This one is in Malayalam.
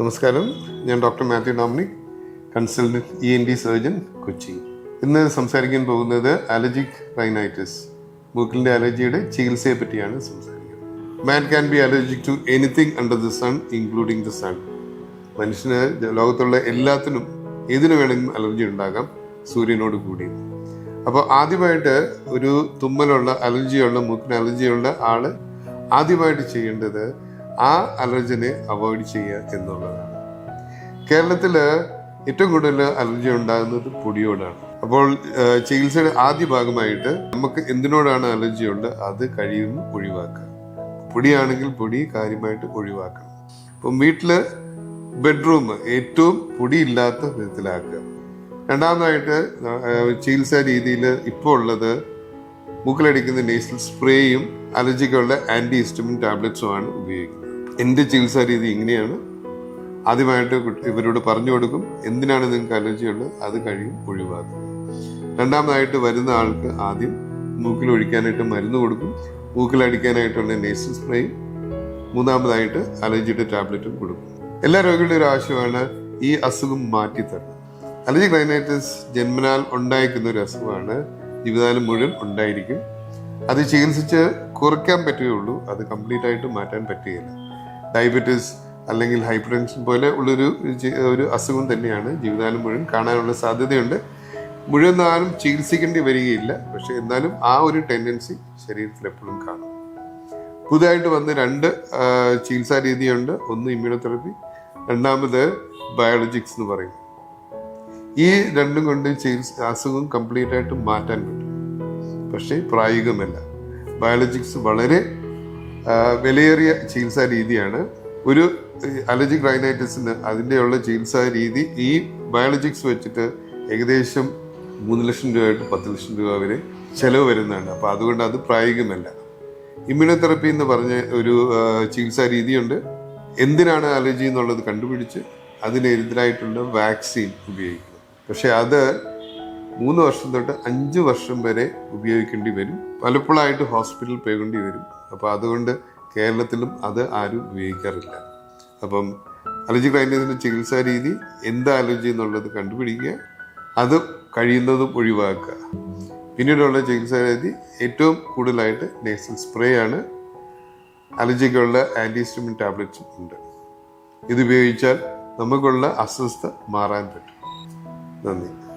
നമസ്കാരം. ഞാൻ doctor Mathew Dominic consultant E N T surgeon Kochi. ഇന്ന് സംസാരിക്കാൻ പോകുന്നത് അലർജിക് റൈനൈറ്റിസ് മൂക്കിലിന്റെ അലർജിയുടെ ചികിത്സയെ പറ്റിയാണ് സംസാരിക്കുന്നത്. Man can be allergic to anything under the sun including the sun മനുഷ്യന് ലോകത്തുള്ള എല്ലാത്തിനും ഏതിനു വേണമെങ്കിലും അലർജി ഉണ്ടാകാം സൂര്യനോട് കൂടി. അപ്പോൾ ആദ്യമായിട്ട് ഒരു തുമ്മലുള്ള അലർജിയുള്ള മൂക്കിന് അലർജിയുള്ള ആൾ ആദ്യമായിട്ട് ചെയ്യേണ്ടത് ആ അലർജിനെ അവോയ്ഡ് ചെയ്യുക എന്നുള്ളതാണ്. കേരളത്തിൽ ഏറ്റവും കൂടുതൽ അലർജി ഉണ്ടാകുന്നത് പൊടിയോടാണ്. അപ്പോൾ ചികിത്സയുടെ ആദ്യ ഭാഗമായിട്ട് നമുക്ക് എന്തിനോടാണ് അലർജി ഉണ്ട്? അത് കഴിയുന്ന ഒഴിവാക്കുക. പൊടിയാണെങ്കിൽ പൊടി കാര്യമായിട്ട് ഒഴിവാക്കണം. അപ്പം വീട്ടിൽ ബെഡ്റൂം ഏറ്റവും പൊടിയില്ലാത്ത വിധത്തിലാക്കുക. രണ്ടാമതായിട്ട് ചികിത്സാ രീതിയിൽ ഇപ്പോൾ ഉള്ളത് മൂക്കിലടിക്കുന്ന നേസൽ സ്പ്രേയും അലർജിക്കുള്ള ആന്റി ഹിസ്റ്റമിൻ ടാബ്ലറ്റ്സുമാണ് ഉപയോഗിക്കുന്നത്. എന്റെ ചികിത്സാ രീതി ഇങ്ങനെയാണ്. ആദ്യമായിട്ട് ഇവരോട് പറഞ്ഞു കൊടുക്കും. എന്തിനാണ് നിങ്ങൾക്ക് അലർജി ഉള്ളത്? അത് കഴിയും ഒഴിവാക്കും. രണ്ടാമതായിട്ട് വരുന്ന ആൾക്ക് ആദ്യം മൂക്കിൽ ഒഴിക്കാനായിട്ട് മരുന്ന് കൊടുക്കും. മൂക്കിലടിക്കാനായിട്ടുള്ള നേസൽ സ്പ്രേയും മൂന്നാമതായിട്ട് അലർജിയുടെ ടാബ്ലറ്റും കൊടുക്കും. എല്ലാ രോഗികളുടെയും ഒരു ആവശ്യമാണ് ഈ അസുഖം മാറ്റിത്തരണം. അലർജി ക്ലൈനൈറ്റിസ് ജന്മനാൽ ഉണ്ടായിരിക്കുന്ന ഒരു അസുഖമാണ് ജീവിതകാലം മുഴുവൻ ഉണ്ടായിരിക്കും. അത് ചികിത്സിച്ച് കുറയ്ക്കാൻ പറ്റുകയുള്ളൂ. അത് കംപ്ലീറ്റ് ആയിട്ട് മാറ്റാൻ പറ്റുകയില്ല. ഡയബറ്റീസ് അല്ലെങ്കിൽ ഹൈപ്പർ ടെൻഷൻ പോലെ ഉള്ളൊരു ഒരു അസുഖം തന്നെയാണ് ജീവിതകാലം മുഴുവൻ കാണാനുള്ള സാധ്യതയുണ്ട്. മുഴുവൻ നാളും ചികിത്സിക്കേണ്ടി വരികയില്ല. പക്ഷെ എന്നാലും ആ ഒരു ടെൻഡൻസി ശരീരത്തിൽ എപ്പോഴും കാണും. പുതുതായിട്ട് വന്ന് രണ്ട് ചികിത്സാ രീതിയുണ്ട്. ഒന്ന് ഇമ്മ്യൂണോതെറപ്പി രണ്ടാമത് ബയോളജിക്സ് എന്ന് പറയും. ഈ രണ്ടും കൊണ്ട് ചികിത്സ അസുഖം കംപ്ലീറ്റ് ആയിട്ട് മാറ്റാൻ പറ്റും. പക്ഷേ പ്രായോഗികമല്ല. ബയോളജിക്സ് വളരെ വിലയേറിയ ചികിത്സാ രീതിയാണ്. ഒരു അലർജിക് റൈനൈറ്റിസിന് അതിന്റെയുള്ള ചികിത്സാ രീതി ഈ ബയോളജിക്സ് വെച്ചിട്ട് ഏകദേശം മൂന്ന് ലക്ഷം രൂപ തൊട്ട് പത്ത് ലക്ഷം രൂപ വരെ ചിലവ് വരുന്നതാണ്. അപ്പോൾ അതുകൊണ്ട് അത് പ്രായോഗികമല്ല. ഇമ്മ്യൂണോതെറപ്പി എന്ന് പറഞ്ഞ ഒരു ചികിത്സാ രീതിയുണ്ട്. എന്തിനാണ് അലർജി എന്നുള്ളത് കണ്ടുപിടിച്ച് അതിനെതിരായിട്ടുള്ള വാക്സിൻ ഉപയോഗിക്കണം പക്ഷെ അത് മൂന്ന് വർഷം തൊട്ട് അഞ്ച് വർഷം വരെ ഉപയോഗിക്കേണ്ടി വരും. പലപ്പോഴായിട്ട് ഹോസ്പിറ്റലിൽ പോകേണ്ടി വരും. അപ്പോൾ അതുകൊണ്ട് കേരളത്തിലും അത് ആരും ഉപയോഗിക്കാറില്ല. അപ്പം അലർജി റൈനസിന്റെ ചികിത്സാ രീതി എന്താ അലർജി എന്നുള്ളത് കണ്ടുപിടിക്കുക അത് കഴിയുന്നതും ഒഴിവാക്കുക. പിന്നീടുള്ള ചികിത്സാ രീതി ഏറ്റവും കൂടുതലായിട്ട് നേസൽ സ്പ്രേ ആണ്. അലർജിക്കുള്ള ആന്റിഹിസ്റ്റമിൻ ടാബ്ലറ്റ്സും ഉണ്ട്. ഇത് ഉപയോഗിച്ചാൽ നമുക്കുള്ള അസ്വസ്ഥ മാറാൻ പറ്റും. നന്ദി.